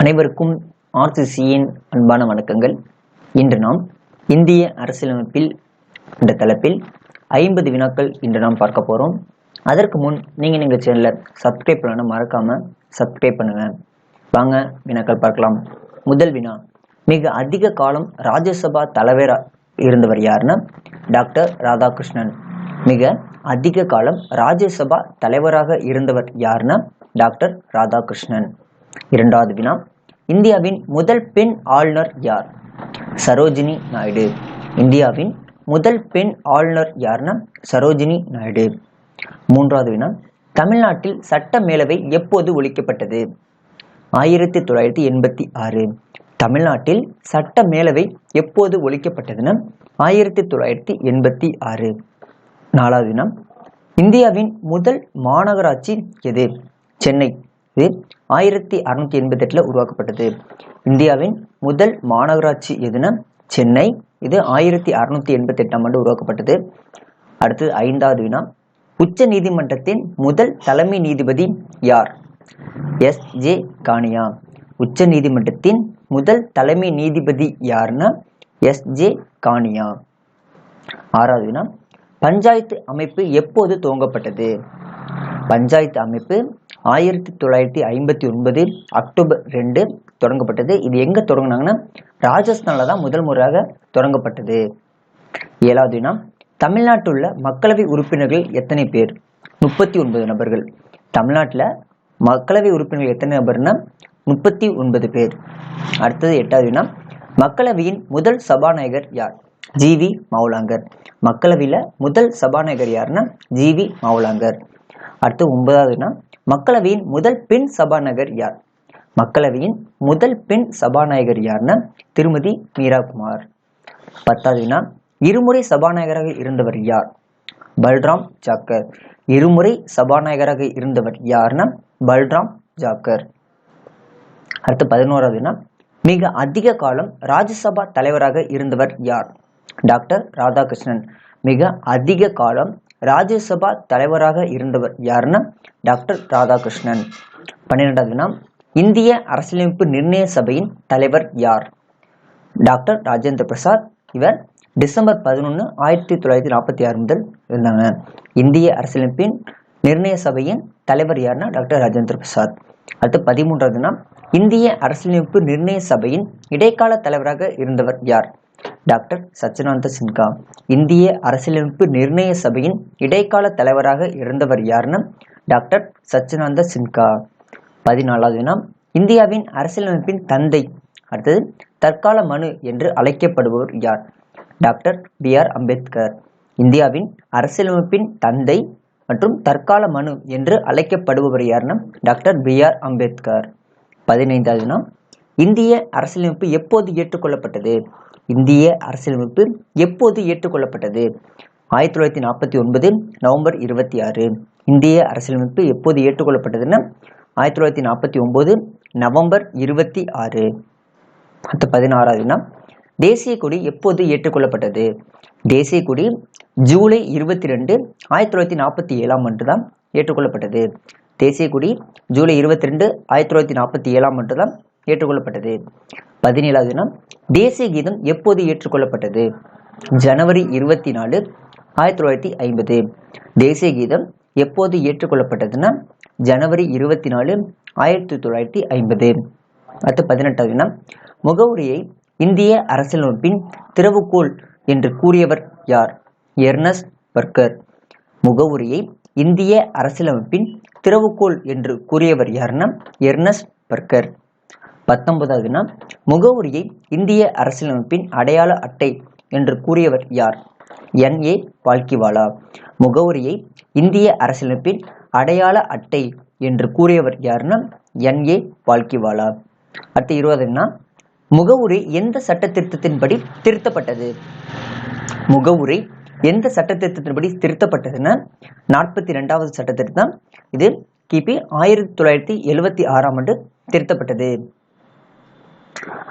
அனைவருக்கும் ஆர்சிசியின் அன்பான வணக்கங்கள். இன்று நாம் இந்திய அரசியலமைப்பில் என்ற தலைப்பில் ஐம்பது வினாக்கள் இன்று நாம் பார்க்க போகிறோம் அதற்கு முன் நீங்கள் எங்கள் சேனலை சப்ஸ்கிரைப் பண்ணணும் மறக்காமல் சப்ஸ்கிரைப் பண்ணுங்கள் வாங்க வினாக்கள் பார்க்கலாம். முதல் வினா மிக அதிக காலம் ராஜ்யசபா தலைவராக இருந்தவர் யாருன்னா டாக்டர் ராதாகிருஷ்ணன். மிக அதிக காலம் ராஜ்யசபா தலைவராக இருந்தவர் யாருன்னா டாக்டர் ராதாகிருஷ்ணன். இரண்டாவது வினா. இந்தியாவின் முதல் பெண் ஆளுநர் யார்? சரோஜினி நாயுடு. இந்தியாவின் முதல் பெண் ஆளுநர் யார்னா சரோஜினி நாயுடு. மூன்றாவது வினா. தமிழ்நாட்டில் சட்ட மேலவை எப்போது ஒழிக்கப்பட்டது? ஆயிரத்தி தொள்ளாயிரத்தி எண்பத்தி ஆறு. தமிழ்நாட்டில் சட்ட மேலவை எப்போது ஒழிக்கப்பட்டதுன்னா ஆயிரத்தி தொள்ளாயிரத்தி எண்பத்தி ஆறு. நாலாவது வினா. இந்தியாவின் முதல் மாநகராட்சி எது? சென்னை. இது ஆயிரத்தி அறுநூத்தி எண்பத்தி எட்டுல உருவாக்கப்பட்டது. இந்தியாவின் முதல் மாநகராட்சி எதுனா? சென்னை. இது ஆயிரத்தி அறுநூத்தி எண்பத்தி எட்டாம் ஆண்டு உருவாக்கப்பட்டது. அடுத்தது ஐந்தாவது வினா. உச்ச நீதிமன்றத்தின் முதல் தலைமை நீதிபதி யார்? எஸ். ஜே. கானியா. உச்ச நீதிமன்றத்தின் முதல் தலைமை நீதிபதி யாருன்னா எஸ். ஜே. கானியா. ஆறாவது வினா. பஞ்சாயத்து அமைப்பு எப்போது துவங்கப்பட்டது? பஞ்சாயத்து அமைப்பு ஆயிரத்தி தொள்ளாயிரத்தி ஐம்பத்தி ஒன்பது அக்டோபர் ரெண்டு தொடங்கப்பட்டது. இது எங்க தொடங்கினாங்கன்னா ராஜஸ்தான்ல தான் முதல் முறையாக தொடங்கப்பட்டது. ஏழாவது வினா தமிழ்நாட்டில் உள்ள மக்களவை உறுப்பினர்கள் எத்தனை பேர்? முப்பத்தி ஒன்பது நபர்கள். தமிழ்நாட்டில் மக்களவை உறுப்பினர்கள் எத்தனை நபர்னா முப்பத்தி ஒன்பது பேர். அடுத்தது எட்டாவது வினா மக்களவையின் முதல் சபாநாயகர் யார்? G V Mavalankar. மக்களவையில் முதல் சபாநாயகர் யாருன்னா ஜிவி மௌலாங்கர். அடுத்து ஒன்பதாவதுனா மக்களவையின் முதல் பெண் சபாநாயகர் யார்? மக்களவையின் முதல் பெண் சபாநாயகர் யார்னா திருமதி மீரா குமார் இருமுறை சபாநாயகராக இருந்தவர் யார்? பல்ராம் ஜாக்கர். இருமுறை சபாநாயகராக இருந்தவர் யாருன்னா பல்ராம் ஜாக்கர். அடுத்து பதினோராவதுனா மிக அதிக காலம் ராஜ்யசபா தலைவராக இருந்தவர் யார்? டாக்டர் ராதாகிருஷ்ணன். மிக அதிக காலம் ராஜ்யசபா தலைவராக இருந்தவர் யாருன்னா டாக்டர் ராதாகிருஷ்ணன். பன்னிரெண்டாவது வினா இந்திய அரசியலமைப்பு நிர்ணய சபையின் தலைவர் யார்? டாக்டர் ராஜேந்திர பிரசாத். இவர் டிசம்பர் பதினொன்று ஆயிரத்தி தொள்ளாயிரத்தி நாற்பத்தி ஆறு முதல் இருந்தாங்க. இந்திய அரசியலமைப்பின் நிர்ணய சபையின் தலைவர் யாருன்னா டாக்டர் ராஜேந்திர பிரசாத். அடுத்து பதிமூன்றாவதுனா இந்திய அரசியலமைப்பு நிர்ணய சபையின் இடைக்கால தலைவராக இருந்தவர் யார்? டாக்டர் சச்சினாந்த சின்ஹா இந்திய அரசியலமைப்பு நிர்ணய சபையின் இடைக்கால தலைவராக இருந்தவர் யாருன்னா டாக்டர் சச்சினாந்த சின்ஹா. பதினாலாவது வினா இந்தியாவின் அரசியலமைப்பின் தந்தை அடுத்தது தற்கால மனு என்று அழைக்கப்படுபவர் யார்? Doctor B R Ambedkar. இந்தியாவின் அரசியலமைப்பின் தந்தை மற்றும் தற்கால மனு என்று அழைக்கப்படுபவர் யாருன்னா டாக்டர் பி ஆர் அம்பேத்கர். பதினைந்தாவது வினா இந்திய அரசியலமைப்பு எப்போது ஏற்றுக்கொள்ளப்பட்டது? இந்திய அரசியலமைப்பு எப்போது ஏற்றுக்கொள்ளப்பட்டது? ஆயிரத்தி தொள்ளாயிரத்தி நாற்பத்தி ஒன்பது நவம்பர் இருபத்தி ஆறு. இந்திய அரசியலமைப்பு எப்போது ஏற்றுக்கொள்ளப்பட்டதுன்னா ஆயிரத்தி தொள்ளாயிரத்தி நாற்பத்தி ஒன்பது நவம்பர் இருபத்தி ஆறு. அடுத்து பதினாறாவது தேசிய கொடி எப்போது ஏற்றுக்கொள்ளப்பட்டது? தேசிய கொடி ஜூலை இருபத்தி ரெண்டு ஆயிரத்தி தொள்ளாயிரத்தி நாற்பத்தி ஏழாம் ஆண்டு தான் ஏற்றுக்கொள்ளப்பட்டது. தேசிய கொடி ஜூலை இருபத்தி ரெண்டு ஆயிரத்தி தொள்ளாயிரத்தி நாற்பத்தி ஏழாம் ஆண்டு தான் ஏற்றுக்கொள்ளப்பட்டது. பதினேழாவது தினம் தேசிய கீதம் எப்போது ஏற்றுக்கொள்ளப்பட்டது? ஜனவரி இருபத்தி நாலு ஆயிரத்தி தொள்ளாயிரத்தி ஐம்பது. தேசிய கீதம் எப்போது ஏற்றுக்கொள்ளப்பட்டதுன்னா ஜனவரி இருபத்தி நாலு ஆயிரத்தி தொள்ளாயிரத்தி ஐம்பது. அடுத்து பதினெட்டாவது தினம் முகவுரியை இந்திய அரசியலமைப்பின் திறவுகோல் என்று கூறியவர் யார்? எர்னஸ்ட் பர்கர் முகவுரியை இந்திய அரசியலமைப்பின் திறவுகோல் என்று கூறியவர் யாருன்னா எர்னஸ்ட் பர்கர் பத்தொன்பதாவதுனா முகவுரியை இந்திய அரசியலமைப்பின் அடையாள அட்டை என்று கூறியவர் யார்? என். ஏ. பால்கிவாலா. முகவுரியை இந்திய அரசியலமைப்பின் அடையாள அட்டை என்று கூறியவர் யாருன்னா என். ஏ. பால்கிவாலா. அடுத்து இருபதுனா முகவுரை எந்த சட்ட திருத்தத்தின்படி திருத்தப்பட்டது? முகவுரை எந்த சட்ட திருத்தத்தின்படி திருத்தப்பட்டதுன்னா நாற்பத்தி ரெண்டாவது சட்ட திருத்தம் இது கிபி ஆயிரத்தி தொள்ளாயிரத்தி எழுவத்தி ஆறாம் ஆண்டு திருத்தப்பட்டது.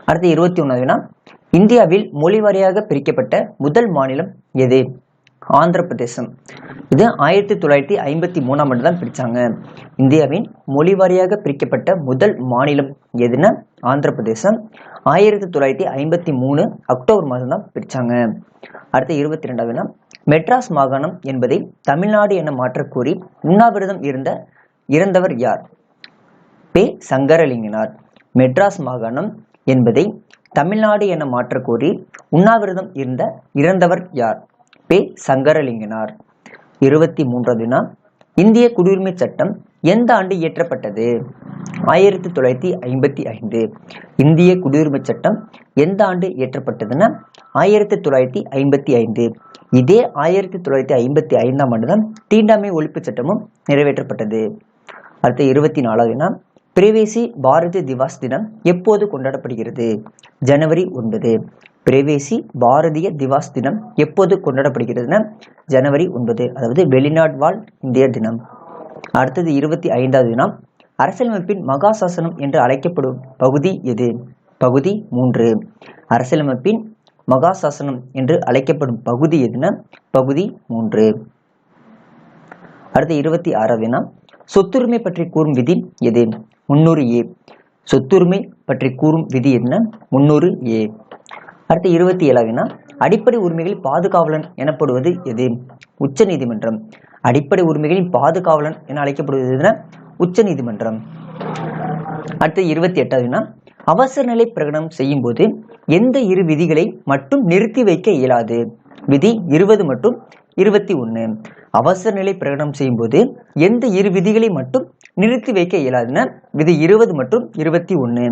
அடுத்து இருபத்தி ஒன்றாவது வினா. இந்தியாவில் மொழி வாரியாக பிரிக்கப்பட்ட முதல் மாநிலம் எது? ஆந்திர பிரதேசம் இது ஆயிரத்தி தொள்ளாயிரத்தி ஐம்பத்தி மூணாம் ஆண்டு தான் பிரிச்சாங்க. இந்தியாவின் மொழி வாரியாக பிரிக்கப்பட்ட முதல் மாநிலம் எதுன்னா ஆந்திர பிரதேசம் ஆயிரத்தி தொள்ளாயிரத்தி ஐம்பத்தி மூணு அக்டோபர் மாதம் தான் பிரிச்சாங்க. அடுத்து இருபத்தி ரெண்டாவதுனா மெட்ராஸ் மாகாணம் என்பதை தமிழ்நாடு என மாற்றக்கூறி உண்ணாவிரதம் இருந்த இறந்தவர் யார்? பே சங்கரலிங்கனார். மெட்ராஸ் மாகாணம் என்பதை தமிழ்நாடு என மாற்றக்கோரி உண்ணாவிரதம் இருந்த இறந்தவர் யார்? பே. சங்கரலிங்கனார். இருபத்தி மூன்றாவது வினா இந்திய குடியுரிமை சட்டம் எந்த ஆண்டு இயற்றப்பட்டது? ஆயிரத்தி தொள்ளாயிரத்தி ஐம்பத்தி ஐந்து. இந்திய குடியுரிமை சட்டம் எந்த ஆண்டு இயற்றப்பட்டதுன்னா ஆயிரத்தி தொள்ளாயிரத்தி ஐம்பத்தி ஐந்து. இதே ஆயிரத்தி தொள்ளாயிரத்தி ஐம்பத்தி ஐந்தாம் ஆண்டு தான் தீண்டாமை ஒழிப்பு சட்டமும் நிறைவேற்றப்பட்டது. அடுத்த இருபத்தி நாலாவது பிரவேசி பாரதி திவாஸ் தினம் எப்போது கொண்டாடப்படுகிறது? ஜனவரி ஒன்பது. பிரவேசி பாரதிய திவாஸ் தினம் எப்போது கொண்டாடப்படுகிறதுனா ஜனவரி ஒன்பது அதாவது வெளிநாடு வாழ் இந்திய தினம். அடுத்தது இருபத்தி ஐந்தாவது தினம் அரசியலமைப்பின் மகாசாசனம் என்று அழைக்கப்படும் பகுதி எது? பகுதி மூன்று. அரசியலமைப்பின் மகாசாசனம் என்று அழைக்கப்படும் பகுதி எதுனா பகுதி மூன்று. அடுத்து இருபத்தி ஆறாவது வினா சொத்துரிமை பற்றி கூறும் விதி எது? முன்னூறு ஏ. சொத்துரிமை பற்றி கூறும் விதி என்ன? முன்னூறு ஏ. அடுத்து இருபத்தி ஏழாவதுனா அடிப்படை உரிமைகளின் பாதுகாவலன் எனப்படுவது எது? உச்ச நீதிமன்றம். அடிப்படை உரிமைகளின் பாதுகாவலன் என அழைக்கப்படுவது எதுனா? உச்ச நீதிமன்றம். அடுத்து இருபத்தி எட்டாவதுனா அவசர நிலை பிரகடனம் செய்யும் போது எந்த இரு விதிகளை மட்டும் நிறுத்தி வைக்க இயலாது? விதி இருபது மற்றும் இருபத்தி ஒன்று அவசர நிலை பிரகடனம் செய்யும் போது எந்த இரு விதிகளை மட்டும் நிறுத்தி வைக்க இயலாதுன்னா விதி இருபது மற்றும் இருபத்தி ஒன்று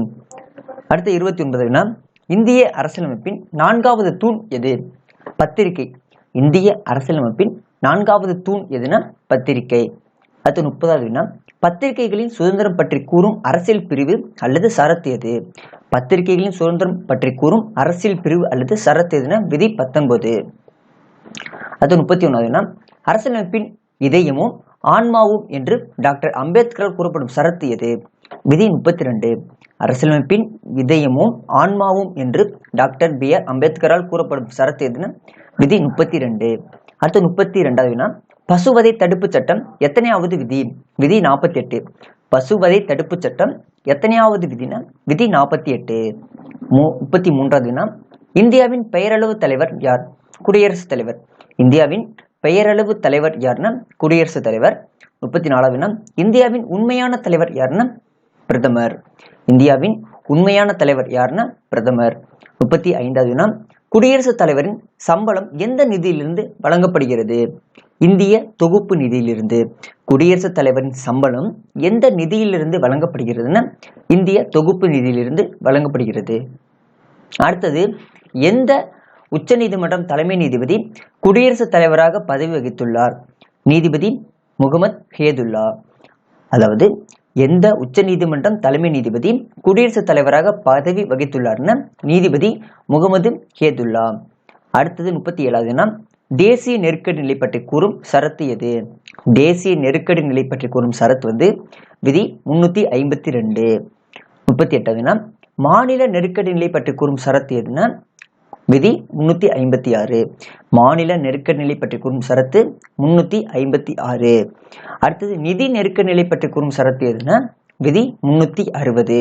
அடுத்து இருபத்தி ஒன்பதுனா இந்திய அரசியலமைப்பின் நான்காவது தூண் எது? பத்திரிகை. இந்திய அரசியலமைப்பின் நான்காவது தூண் எதுனா பத்திரிகை. அடுத்து முப்பதாவதுனா பத்திரிகைகளின் சுதந்திரம் பற்றி கூறும் அரசியல் பிரிவு அல்லது சரத்து எது? பத்திரிகைகளின் சுதந்திரம் பற்றி கூறும் அரசியல் பிரிவு அல்லது சரத்து எதுனா விதி பத்தொன்பது. அது முப்பத்தி ஒன்றாவதுனா அரசியலமைப்பின் இதயமும் ஆன்மாவும் என்று டாக்டர் அம்பேத்கர் கூறப்படும் சரத்து எது? விதி முப்பத்தி ரெண்டு அரசியலமைப்பின் இதயமும் ஆன்மாவும் என்று டாக்டர் பி ஆர் அம்பேத்கரால் கூறப்படும் சரத்து எதுனா விதி முப்பத்தி ரெண்டு அடுத்து முப்பத்தி ரெண்டாவது வினா பசுவதை தடுப்பு சட்டம் எத்தனையாவது விதி? விதி நாற்பத்தி எட்டு பசுவதை தடுப்பு சட்டம் எத்தனையாவது விதினா? விதி நாற்பத்தி எட்டு மு முப்பத்தி மூன்றாவது வினா இந்தியாவின் பெயரளவு தலைவர் யார்? குடியரசுத் தலைவர். இந்தியாவின் பெயரளவு தலைவர் யாருன்னா குடியரசுத் தலைவர். முப்பத்தி நாலாவது இந்தியாவின் உண்மையான தலைவர் யாருன்னா பிரதமர். இந்தியாவின் உண்மையான தலைவர் யாருன்னா பிரதமர். முப்பத்தி ஐந்தாவது வினா குடியரசுத் தலைவரின் சம்பளம் எந்த நிதியிலிருந்து வழங்கப்படுகிறது? இந்திய தொகுப்பு நிதியிலிருந்து. குடியரசுத் தலைவரின் சம்பளம் எந்த நிதியிலிருந்து வழங்கப்படுகிறதுன்னா இந்திய தொகுப்பு நிதியிலிருந்து வழங்கப்படுகிறது. அடுத்தது எந்த உச்சநீதிமன்றம் தலைமை நீதிபதி குடியரசுத் தலைவராக பதவி வகித்துள்ளார். நீதிபதி முகமது ஹேதுல்லா. அதாவது எந்த உச்சநீதிமன்றம் தலைமை நீதிபதி குடியரசுத் தலைவராக பதவி வகித்துள்ளார்னா நீதிபதி முகமது ஹேதுல்லா. அடுத்தது முப்பத்தி ஏழாவதுனா தேசிய நெருக்கடி நிலை பற்றி கூறும் சரத்து எது? தேசிய நெருக்கடி நிலை பற்றி கூறும் சரத்து வந்து விதி முன்னூத்தி ஐம்பத்தி ரெண்டு. முப்பத்தி எட்டாவதுனா மாநில நெருக்கடி நிலை பற்றி கூறும் சரத்து எதுனா விதி முன்னூத்தி ஐம்பத்தி ஆறு. மாநில நெருக்க நிலை பற்றி கூறும் சரத்து முன்னூத்தி ஐம்பத்தி ஆறு. அடுத்தது நிதி நெருக்க நிலை பற்றி கூறும் சரத்து எதுனா? விதி முன்னூத்தி அறுபது.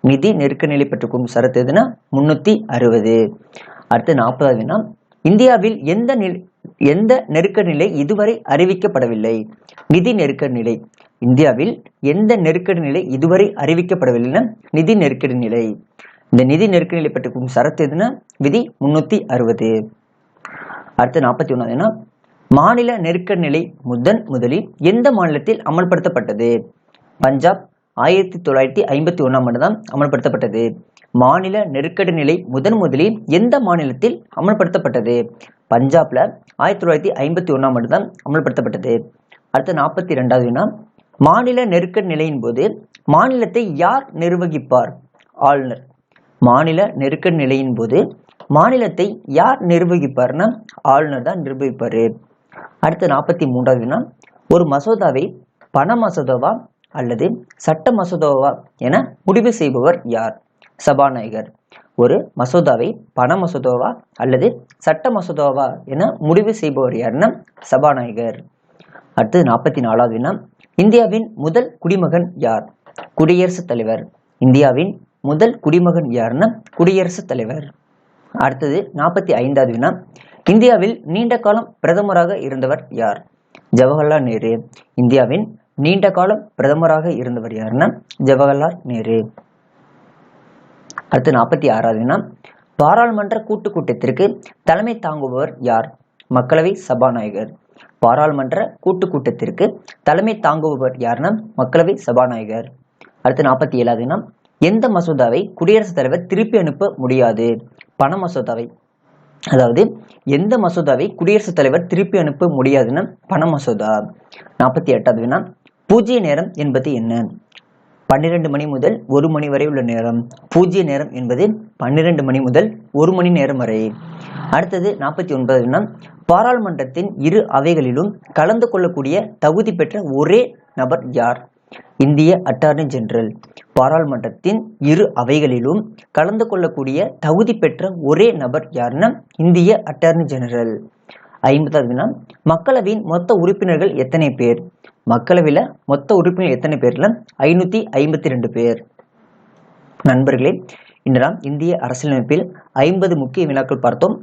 நிதி நெருக்க நிலை பற்றி கூறும் சரத்து எதுனா? முன்னூத்தி அறுபது. அடுத்து நாற்பதாவதுனா இந்தியாவில் எந்த நில எந்த நெருக்க நிலை இதுவரை அறிவிக்கப்படவில்லை? நிதி நெருக்க நிலை இந்தியாவில் எந்த நெருக்கடி நிலை இதுவரை அறிவிக்கப்படவில்லைன்னா நிதி நெருக்கடி நிலை இந்த நிதி நெருக்கடி நிலை சரத்து எதுனா விதி முன்னூத்தி அறுபது. அடுத்து நாற்பத்தி ஒன்னாவதுனா மாநில நெருக்கடி நிலை முதன் முதலில் எந்த மாநிலத்தில் அமல்படுத்தப்பட்டது? பஞ்சாப் ஆயிரத்தி தொள்ளாயிரத்தி ஐம்பத்தி ஒன்றாம் ஆண்டு தான் அமல்படுத்தப்பட்டது. மாநில நெருக்கடி நிலை முதன் முதலில் எந்த மாநிலத்தில் அமல்படுத்தப்பட்டது? பஞ்சாப்ல ஆயிரத்தி தொள்ளாயிரத்தி ஐம்பத்தி ஒன்றாம் ஆண்டு தான் அமல்படுத்தப்பட்டது. அடுத்து நாற்பத்தி ரெண்டாவதுனா மாநில நெருக்கடி நிலையின் போது மாநிலத்தை யார் நிர்வகிப்பார்? ஆளுநர். மாநில நெருக்க நிலையின் போது மாநிலத்தை யார் நிர்வகிப்பார்னா ஆளுநர் தான் நிர்வகிப்பாரு. அடுத்து நாற்பத்தி மூன்றாவதுனா ஒரு மசோதாவை பண மசோதாவா அல்லது சட்ட மசோதாவா என முடிவு செய்பவர் யார்? சபாநாயகர். ஒரு மசோதாவை பண மசோதாவா அல்லது சட்ட மசோதாவா என முடிவு செய்பவர் யாருன்னா சபாநாயகர். அடுத்து நாற்பத்தி நாலாவதுனா இந்தியாவின் முதல் குடிமகன் யார்? குடியரசுத் தலைவர். இந்தியாவின் முதல் குடிமகன் யாருன்னா குடியரசுத் தலைவர். அடுத்தது நாற்பத்தி ஐந்தாவது வினா. இந்தியாவில் நீண்ட காலம் பிரதமராக இருந்தவர் யார்? ஜவஹர்லால் நேரு. இந்தியாவின் நீண்ட காலம் பிரதமராக இருந்தவர் யாருன்னா ஜவஹர்லால் நேரு. அடுத்து நாற்பத்தி ஆறாவது வினா. பாராளுமன்ற கூட்டு கூட்டத்திற்கு தலைமை தாங்குபவர் யார்? மக்களவை சபாநாயகர். பாராளுமன்ற கூட்டு கூட்டத்திற்கு தலைமை தாங்குபவர் யாருன்னா மக்களவை சபாநாயகர். அடுத்து நாற்பத்தி ஏழாவது வினா. எந்த மசோதாவை குடியரசுத் தலைவர் திருப்பி அனுப்ப முடியாது? பண மசோதாவை. அதாவது எந்த மசோதாவை குடியரசுத் தலைவர் திருப்பி அனுப்ப முடியாதுன்னா பண மசோதா. நாற்பத்தி எட்டாவது வினா பூஜ்ய நேரம் என்பது என்ன? பன்னிரண்டு மணி முதல் ஒரு மணி வரை உள்ள நேரம். பூஜ்ய நேரம் என்பது பன்னிரண்டு மணி முதல் ஒரு மணி நேரம் வரை. அடுத்தது நாற்பத்தி ஒன்பது வினா பாராளுமன்றத்தின் இரு அவைகளிலும் கலந்து கொள்ளக்கூடிய தகுதி பெற்ற ஒரே நபர் யார்? இந்திய அட்டார்னி ஜெனரல் பாராளுமன்றத்தின் இரு அவைகளிலும் கலந்து கொள்ளக்கூடிய தகுதி பெற்ற ஒரே நபர் யாருன்னா இந்திய அட்டார்னி ஜெனரல் ஐம்பதாவது வினா மக்களவையின் மொத்த உறுப்பினர்கள் எத்தனை பேர்? மக்களவையில மொத்த உறுப்பினர் எத்தனை பேர்ல? ஐநூத்தி ஐம்பத்தி ரெண்டு பேர். நண்பர்களே இன்று நாம் இந்திய அரசியலமைப்பில் ஐம்பது முக்கிய வினாக்கள் பார்த்தோம்.